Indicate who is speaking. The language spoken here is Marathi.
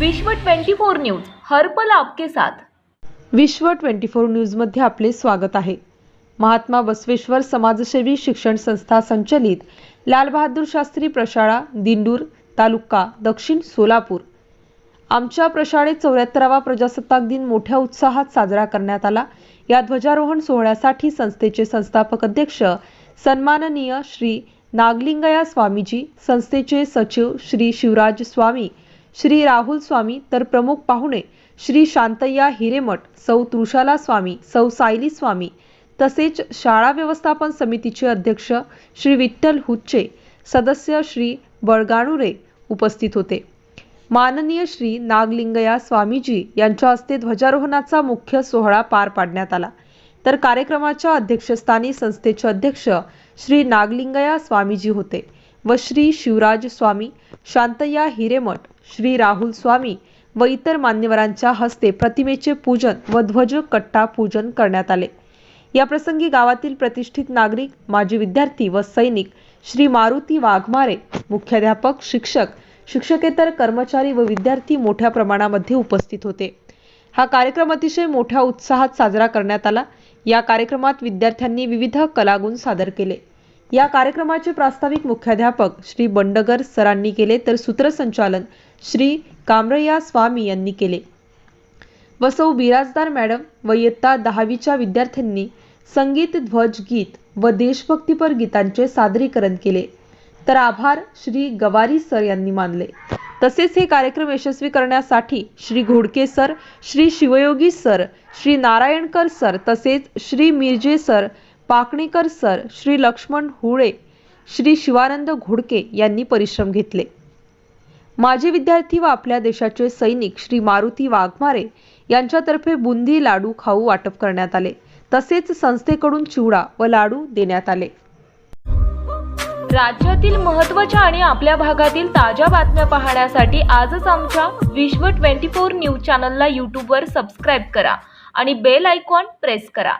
Speaker 1: विश्व 24 न्यूज हर्पल आपके साथ.
Speaker 2: विश्व ट्वेंटी फोर न्यूजमध्ये आपले स्वागत आहे. महात्मा बसवेश्वर समाजसेवी शिक्षण संस्था संचलित लालबहादूर शास्त्री प्रशाळा दिंडूर तालुका दक्षिण सोलापूर. आमच्या प्रशाळेत चौऱ्याहत्तरावा प्रजासत्ताक दिन मोठ्या उत्साहात साजरा करण्यात आला. या ध्वजारोहण सोहळ्यासाठी संस्थेचे संस्थापक अध्यक्ष सन्माननीय श्री नागलिंगया स्वामीजी संस्थेचे सचिव श्री शिवराज स्वामी श्री राहुल स्वामी तर प्रमुख पाहुणे श्री शांतय्या हिरेमठ सौ तृषाला स्वामी सौ सायली स्वामी तसेच शाळा व्यवस्थापन समितीचे अध्यक्ष श्री विठ्ठल हुच्चे सदस्य श्री बळगाणुरे उपस्थित होते. माननीय श्री नागलिंगया स्वामीजी यांच्या हस्ते ध्वजारोहणाचा मुख्य सोहळा पार पाडण्यात आला. तर कार्यक्रमाच्या अध्यक्षस्थानी संस्थेचे अध्यक्ष श्री नागलिंगया स्वामीजी होते व श्री शिवराज स्वामी शांतय्या हिरेमठ श्री राहुल स्वामी व इतर मान्यवरांच्या हस्ते प्रतिमेचे पूजन व ध्वज कट्टा पूजन करण्यात आले. या प्रसंगी गावातील प्रतिष्ठित नागरिक माजी विद्यार्थी व सैनिक श्री मारुती वाघमारे मुख्याध्यापक शिक्षक शिक्षकेतर कर्मचारी व विद्यार्थी मोठ्या प्रमाणामध्ये उपस्थित होते. हा कार्यक्रम अतिशय मोठ्या उत्साहात साजरा करण्यात आला. या कार्यक्रमात विद्यार्थ्यांनी विविध कलागुण सादर केले. या कार्यक्रमाचे प्रास्ताविक मुख्याध्यापक श्री बंडगर सरांनी केले तर सूत्रसंचालन श्री कामरया स्वामी यांनी केले. वसौ बिराजदार मॅडम व इयत्ता दहावीच्या विद्यार्थ्यांनी संगीत ध्वज गीत व देशभक्तीपर गीतांचे सादरीकरण केले. तर आभार श्री गवारी सर यांनी मानले. तसेच हे कार्यक्रम यशस्वी करण्यासाठी Shri Ghodke sir Shri Shivayogi sir Shri Narayankar sir तसेच श्री मिरजे सर पाकणीकर सर श्री लक्ष्मण हुळे श्री शिवानंद घोडके यांनी परिश्रम घेतले. माजी विद्यार्थी व आपल्या देशाचे सैनिक श्री मारुती वाघमारे यांच्यातर्फे बुंदी लाडू खाऊ वाटप करण्यात आले. तसेच संस्थेकडून चिवडा व लाडू देण्यात आले.
Speaker 1: राज्यातील महत्त्वाच्या आणि आपल्या भागातील ताज्या बातम्या पाहण्यासाठी आजच आमच्या विश्व 24 न्यूज चॅनलला यूट्यूबवर सबस्क्राईब करा आणि बेल आयकॉन प्रेस करा.